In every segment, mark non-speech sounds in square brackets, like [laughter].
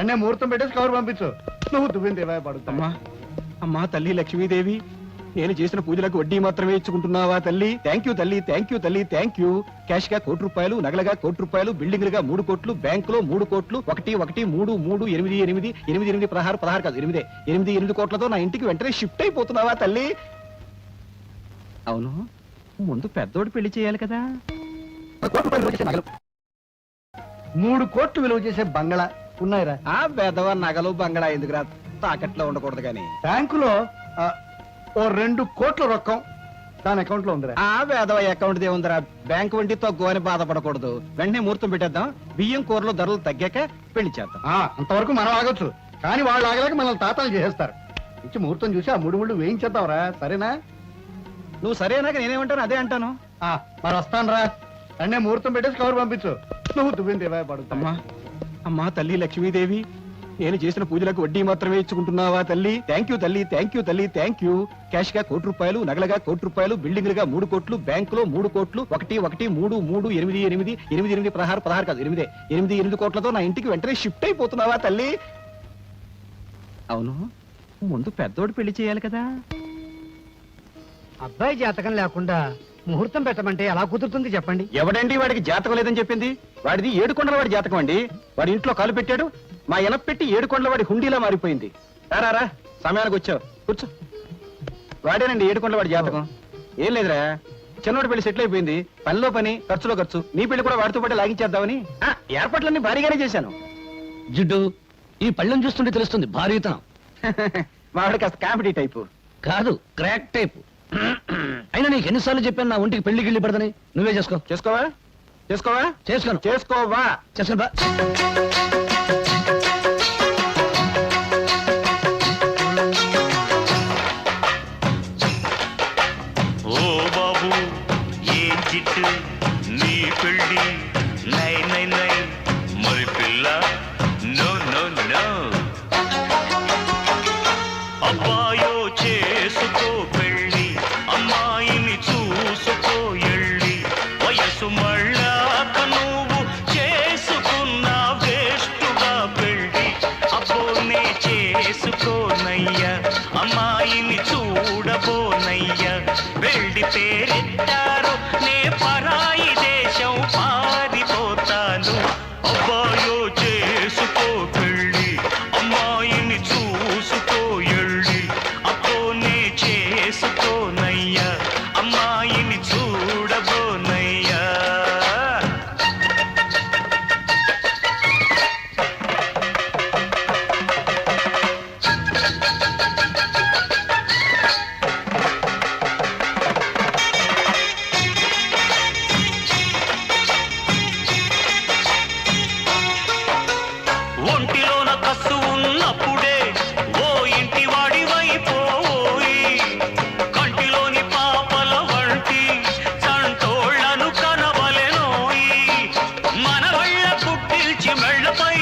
అన్నే ముహూర్తం పెట్టేసి కవర్ పంపించు. నువ్వు దువ్వింది పడుతామ్మా అమ్మా తల్లి లక్ష్మీదేవి నేను చేసిన పూజలకు వడ్డీ మాత్రమే ఇచ్చుకుంటున్నావా తల్లి? థ్యాంక్ యూ తల్లి థ్యాంక్ యూ తల్లి థ్యాంక్ యూ క్యాష్గా కోటి రూపాయలు నగలగా కోటి రూపాయలు బిల్డింగ్లుగా మూడు కోట్లు బ్యాంకులో మూడు కోట్లు ఒకటి ఒకటి మూడు మూడు ఎనిమిది ఎనిమిది ఎనిమిది ఎనిమిది పదహారు పదహారు కాదు ఎనిమిదే ఎనిమిది ఎనిమిది కోట్లతో నా ఇంటికి వెంటనే షిఫ్ట్ అయిపోతున్నావా తల్లి? అవును ముందు పెద్దోడు పెళ్ళి చేయాలి కదా. మూడు కోట్లు విలువ చేసే బంగళా ఉన్నాయిరా. ఆ పెద్దవ నగలు బంగళా ఎందుకురా తాకట్లో ఉండకూడదు కానీ బ్యాంకులో ఆ, ఓ రెండు కోట్ల రొక్కం దాని అకౌంట్లో ఉందిరా. ఆ వేదవ అకౌంట్ ఉందిరా. బ్యాంక్ వంటి తక్కువ అని బాధపడకూడదు. వెంటనే ముహూర్తం పెట్టేద్దాం. బియ్యం కూరలో ధరలు తగ్గాక పెళ్ళి చేద్దాం. ఆ, అంతవరకు మనం ఆగొచ్చు. కానీ వాళ్ళు ఆగలేక మనల్ని తాతాలు చేసేస్తారు. ఇచ్చి ముహూర్తం చూసి ఆ మూడు ముళ్ళు వేయించేద్దాంరా. సరేనా? నువ్వు సరేనాక నేనేమంటాను? అదే అంటాను. ఆ, మరి వస్తాను రా అన్నే ముహూర్తం పెట్టేసి కవర్ పంపించు. నువ్వు దువ్వింది పడుతామ్మా అమ్మా తల్లి లక్ష్మీదేవి నేను చేసిన పూజలకు వడ్డీ మాత్రమే ఇచ్చుకుంటున్నావా తల్లి? థ్యాంక్ యూ తల్లి థ్యాంక్ యూ తల్లి థ్యాంక్ యూ క్యాష్గా కోటి రూపాయలు నగలగా కోటి రూపాయలు బిల్డింగ్లుగా మూడు కోట్లు బ్యాంకులో మూడు కోట్లు ఒకటి ఒకటి మూడు మూడు ఎనిమిది ఎనిమిది ఎనిమిది ఎనిమిది పదహారు పదహారు కాదు ఎనిమిదే. ఎనిమిది ఎనిమిది కోట్లతో నా ఇంటికి వెంటనే షిఫ్ట్ అయిపోతున్నావా తల్లి? అవును ముందు పెద్దోడు పెళ్ళి చేయాలి కదా. అబ్బాయి జాతకం లేకుండా ముహూర్తం పెట్టమంటే ఎలా కుదురుతుంది చెప్పండి? ఎవడండి వాడికి జాతకం లేదని చెప్పింది? వాడిది ఏడుకొండల వాడి జాతకం అండి. వాడి ఇంట్లో కాలు పెట్టాడు. మా ఎనప్ పెట్టి ఏడుకొండల వాడి హుండీలా మారిపోయింది. రారా రా, సమయానికి వచ్చావు. కూర్చో. వాడేనండి ఏడుకొండల వాడి జాతకం. ఏం లేదురా. చిన్నోడి పెళ్ళి సెటిల్ అయిపోయింది. పనిలో పని ఖర్చులో ఖర్చు. నీ పెళ్ళి కూడా వాడితో పాటు లాగించేద్దామని. ఆ, ఏర్పాట్లన్నీ భారీగానే చేశాను. జిడ్డు ఈ పళ్ళెం చూస్తుంటే తెలుస్తుంది భారీతనం. [laughs] మా వాడి కాస్త కామెడీ టైపు. కాదు క్రాక్ టైప్. [clears throat] అయినా నీకు ఎన్నిసార్లు చెప్పాను నా ఒంటికి పెళ్ళి గిళ్ళి పడదని నువ్వే చేసుకో. చేసుకోవా? చేసుకోవా? చేసుకోను. చేసుకోవా? చేసుకోను బా. മായി നിച്ചു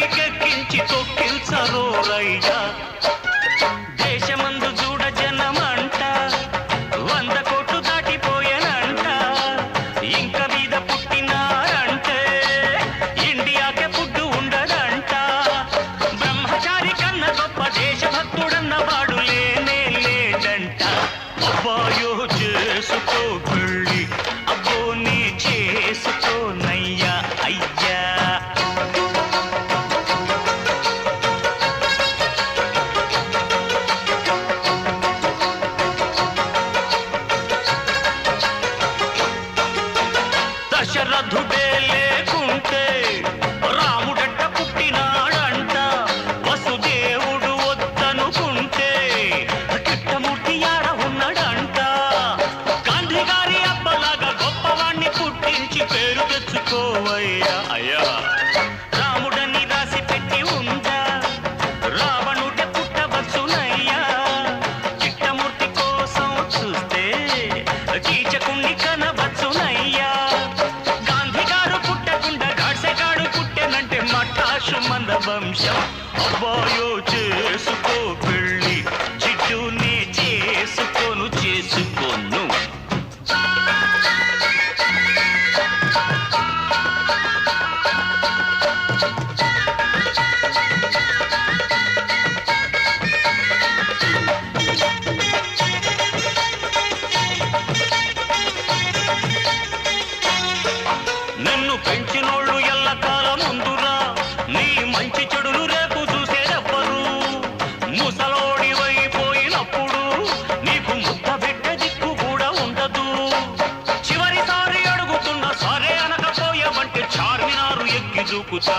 మెళ్ళపైకెక్కించి తొక్కిల్చరోరయ్యా దేశమందు చూడ జనమంట వంద కోట్లు దాటిపోయానంట. ఇంక మీద పుట్టినారంటే ఇండియాకే పుట్టు ఉండదంట. బ్రహ్మచారి కన్న గొప్ప దేశభక్తుడన్న వాడు లేనే లేడంట. అబ్బాయో చేసుకో పుట్టకుండి కనవచ్చునయ్యా గాంధీ గారు పుట్టకుండా గాడ్సెగాడు పుట్టెనంటే మఠాషు మంద వంశం అబ్బాయో బతుకుతా